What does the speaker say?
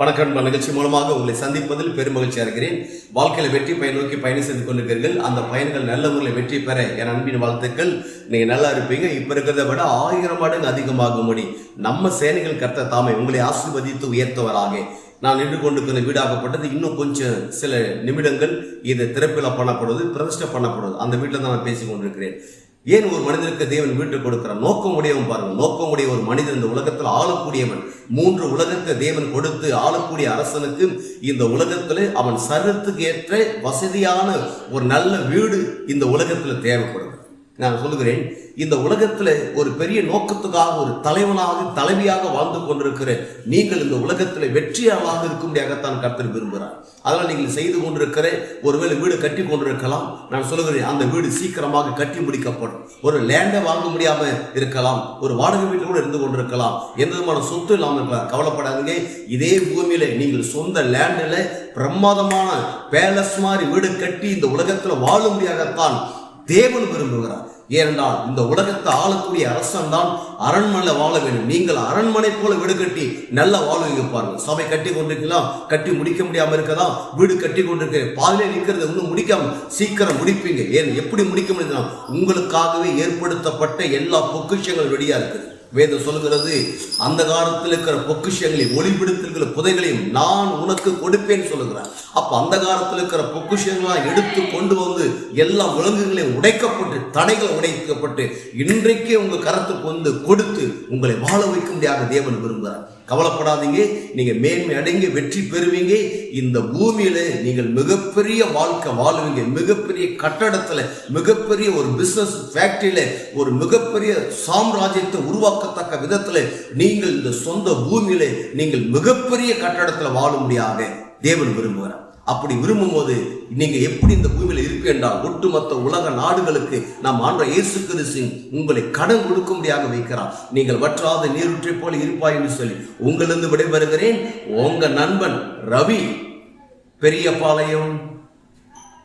வணக்கம் இந்த நிகழ்ச்சி மூலமாக உங்களை சந்திப்பதில் பெருமகிழ்ச்சியாக இருக்கிறேன். வாழ்க்கையில் வெற்றி பயன் நோக்கி பயணம் செய்து கொண்டிருக்கிறீர்கள். அந்த பயன்கள் நல்ல முறையில் வெற்றி பெற என் அன்பின் வாழ்த்துக்கள். நீங்கள் நல்லா இருப்பீங்க. இப்போ இருக்கிறத விட ஆயிரம் மடங்கு அதிகமாகும்படி நம்ம சேனைகள் கர்த்த தாமே உங்களை ஆசீர்வதித்து உயர்த்தவராக. நான் நின்று கொண்டிருக்கிற வீடாகப்பட்டது இன்னும் கொஞ்சம் சில நிமிடங்கள் இது திறப்பில் பண்ணப்படுவது பிரதிஷ்டை பண்ணப்படுவது. அந்த வீட்டில் தான் நான் பேசி கொண்டிருக்கிறேன். ஏன் ஒரு மனிதனுக்கு தேவன் வீட்டு கொடுக்கிறான் நோக்கம் உடையவன் பாருங்கள் நோக்கம் உடைய ஒரு மனிதன் இந்த உலகத்தில் ஆளக்கூடியவன். மூன்று உலகத்தை தேவன் கொடுத்து ஆளக்கூடிய அரசனுக்கு இந்த உலகத்தில் அவன் சரத்துக்கு ஏற்ற வசதியான ஒரு நல்ல வீடு இந்த உலகத்தில் தேவைப்படும் நான் சொல்லுகிறேன் இந்த உலகத்தில் ஒரு பெரிய நோக்கத்துக்காக ஒரு தலைவனாக தலைவியாக வாழ்ந்து கொண்டிருக்கிற நீங்கள் இந்த உலகத்தில் வெற்றியாளாக இருக்கும்படியாகத்தான் கர்த்தர் விரும்புகிறார். அதனால் நீங்கள் செய்து கொண்டிருக்கிற ஒருவேளை வீடு கட்டி கொண்டிருக்கலாம். நான் சொல்லுகிறேன் அந்த வீடு சீக்கிரமாக கட்டி முடிக்கப்படும். ஒரு லேண்டை வாங்க முடியாமல் இருக்கலாம். ஒரு வாடகை வீட்டில் கூட இருந்து கொண்டிருக்கலாம். எந்த விதமான சொத்து இல்லாமல் இருக்கலாம். கவலைப்படாதீங்க. இதே பூமியில் நீங்கள் சொந்த லேண்டில் பிரமாதமான பேலஸ் மாதிரி வீடு கட்டி இந்த உலகத்தில் வாழும்படியாகத்தான் தேவன் விரும்புகிறார். ஏனென்றால் இந்த உலகத்தை ஆளக்கூடிய அரசன் தான் அரண்மனை வாழ வேண்டும். நீங்கள் அரண்மனை போல வீடு கட்டி நல்ல வாழ்வீங்க பாருங்க சபை கட்டி கொண்டிருக்கலாம் கட்டி முடிக்க முடியாம இருக்கதா வீடு கட்டி கொண்டிருக்க பாதிலே நிற்கிறது இன்னும் முடிக்காம சீக்கிரம் முடிப்பீங்க. ஏன்? எப்படி முடிக்க முடியுதுன்னா உங்களுக்காகவே ஏற்படுத்தப்பட்ட எல்லா பொக்கிஷங்கள் வெளியாக இருக்குது. வேதம் சொல்லுகிறது அந்த காலத்தில் இருக்கிற பொக்கிஷங்களை ஒளிபிடித்திருக்கிற புதைகளையும் நான் உனக்கு கொடுப்பேன் சொல்லுகிறார். அப்போ அந்த காலத்தில் இருக்கிற பொக்கிஷங்களாம் எடுத்து கொண்டு வந்து எல்லா விலங்குகளையும் உடைக்கப்பட்டு தடைகள் உடைக்கப்பட்டு இன்றைக்கே உங்கள் கரத்துக்கு வந்து கொடுத்து உங்களை வாழ வைக்கும்படியாக தேவன் விரும்புகிறார். கவலைப்படாதீங்க. நீங்க மேன்மை அடைங்க வெற்றி பெறுவீங்க. இந்த பூமியில நீங்கள் மிகப்பெரிய வாழ்க்கை வாழுவீங்க. மிகப்பெரிய கட்டடத்துல மிகப்பெரிய ஒரு பிசினஸ் ஃபேக்டரியில ஒரு மிகப்பெரிய சாம்ராஜ்யத்தை உருவாக்கத்தக்க விதத்துல நீங்கள் இந்த சொந்த பூமியில நீங்கள் மிகப்பெரிய கட்டடத்துல வாழும்படியாக தேவன் விரும்புகிறார். அப்படி விரும்பும் போது நீங்க எப்படி இந்த பூமியில இருப்பீங்க என்றால் ஒட்டுமொத்த உலக நாடுகளுக்கு நாம் ஆண்ட இயேசு கிறிஸ்து உங்களை கடன் கொடுக்கும்படியாக வைக்கிறார். நீங்கள் வற்றாத நீருற்றை போல இருப்பாய் என்று சொல்லி உங்களிருந்து விடைபெறுகிறேன். உங்க நண்பன் ரவி பெரியபாளையம்